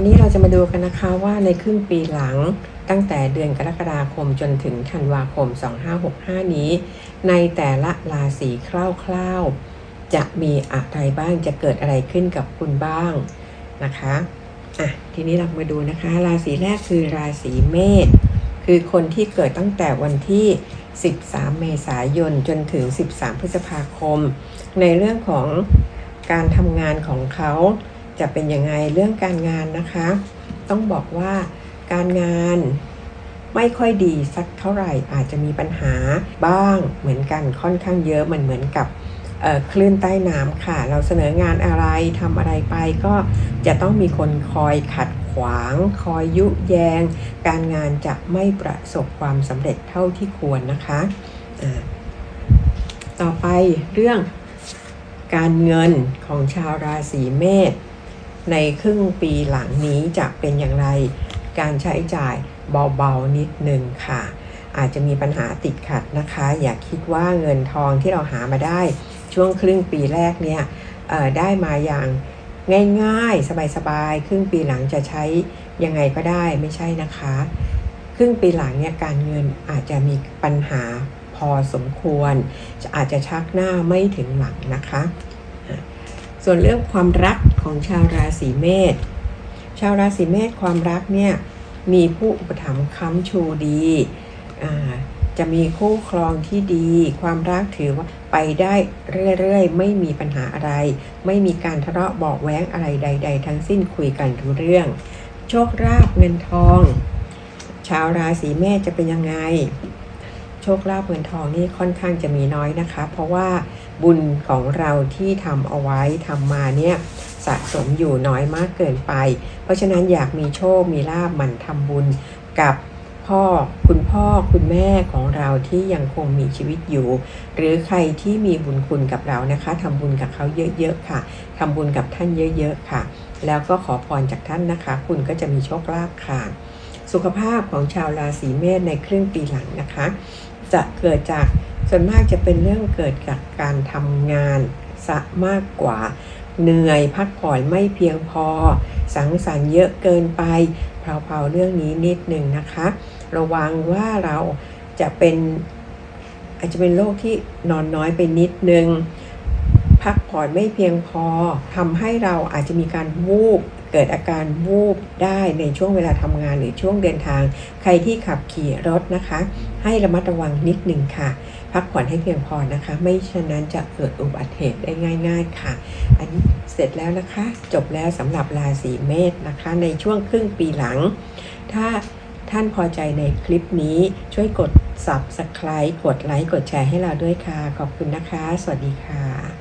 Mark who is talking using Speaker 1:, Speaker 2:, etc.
Speaker 1: วันนี้เราจะมาดูกันนะคะว่าในครึ่งปีหลังตั้งแต่เดือนกรกฎาคมจนถึงธันวาคม 2565 นี้ ในแต่ละราศีคร่าวๆ จะมีอะไรบ้างจะเกิดอะไรขึ้นกับคุณบ้างนะคะอะทีนี้เรามาดูนะคะ ราศีแรกคือราศีเมษคือคนที่เกิดตั้งแต่วันที่ 13 เมษายนจนถึง 13 พฤษภาคม ในเรื่องของการทำงานของเขา จะเป็นยังไงเรื่องการงานนะคะ ต้องบอกว่าการงานไม่ค่อยดีสักเท่าไหร่อาจจะมีปัญหาบ้างเหมือนกันค่อนข้างเยอะเหมันเหมือนกับคลื่นใต้น้ำค่ะ เราเสนองานอะไรทำอะไรไปก็จะต้องมีคนคอยขัดขวาง คอยยุแยง การงานจะไม่ประสบความสำเร็จเท่าที่ควรนะคะอ่าต่อไปเรื่องการเงินของชาวราศีเมษ ในครึ่งปีหลังนี้จะเป็นอย่างไร การใช้จ่ายเบาๆนิดนึงค่ะ อาจจะมีปัญหาติดขัดนะคะ อย่าคิดว่าเงินทองที่เราหามาได้ช่วงครึ่งปีแรกเนี่ยได้มาอย่างง่ายๆ สบายๆ ครึ่งปีหลังจะใช้ยังไงก็ได้ไม่ใช่นะคะ ครึ่งปีหลังเนี่ยการเงินอาจจะมีปัญหาพอสมควร จะอาจจะชักหน้าไม่ถึงหลังนะคะ ส่วนเรื่องความรัก ของชาวราศีเมษ ชาวราศีเมษความรักเนี่ยมีผู้อุปถัมภ์ค้ำชูดีจะมีคู่ครองที่ดี ความรักถือว่าไปได้เรื่อยๆ ไม่มีปัญหาอะไร ไม่มีการทะเลาะเบอกแว้งอะไรใด ๆ ทั้งสิ้นคุยกันรู้เรื่อง โชคลาภเงินทอง ชาวราศีเมษจะเป็นยังไง โชคลาภเงินทองนี่ค่อนข้างจะมีน้อยนะคะ เพราะว่าบุญของเราที่ทำเอาไว้ทำมาเนี่ยสะสมอยู่น้อยมากเกินไป เพราะฉะนั้นอยากมีโชค มีลาบหมันทำบุญกับพ่อคุณพ่อคุณแม่ของเราที่ยังคงมีชีวิตอยู่ หรือใครที่มีบุญคุณกับเรานะคะทำบุญกับเขาเยอะๆค่ะทำบุญกับท่านเยอะๆค่ะ แล้วก็ขอพรจากท่านนะคะ คุณก็จะมีโชคลาภค่ะ สุขภาพของชาวราศีเมษในครึ่งปีหลังนะคะ จะเกิดจากส่วนมากจะเป็นเรื่องเกิดจากการทำงานซะมากกว่า เหนื่อยพักผ่อนไม่เพียงพอ สังสรรค์เยอะเกินไปเผาๆเรื่องนี้นิดหนึ่งนะคะ ระวังว่าเราจะเป็นอาจจะเป็นโรคที่นอนน้อยไปนิดนึง พักผ่อนไม่เพียงพอทำให้เราอาจจะมีการวูบเกิดอาการวูบได้ในช่วงเวลาทำงานหรือช่วงเดินทาง ใครที่ขับขี่รถนะคะ ให้ระมัดระวังนิดหนึ่งค่ะ พักผ่อนให้เพียงพอนะคะ ไม่ฉะนั้นจะเกิดอุบัติเหตุได้ง่าย ๆค่ะ อันนี้เสร็จแล้วนะคะ จบแล้วสำหรับราศีเมษนะคะ ในช่วงครึ่งปีหลัง ถ้าท่านพอใจในคลิปนี้ช่วยกด subscribe กดไลค์กดแชร์ให้เราด้วยค่ะ ขอบคุณนะคะ สวัสดีค่ะ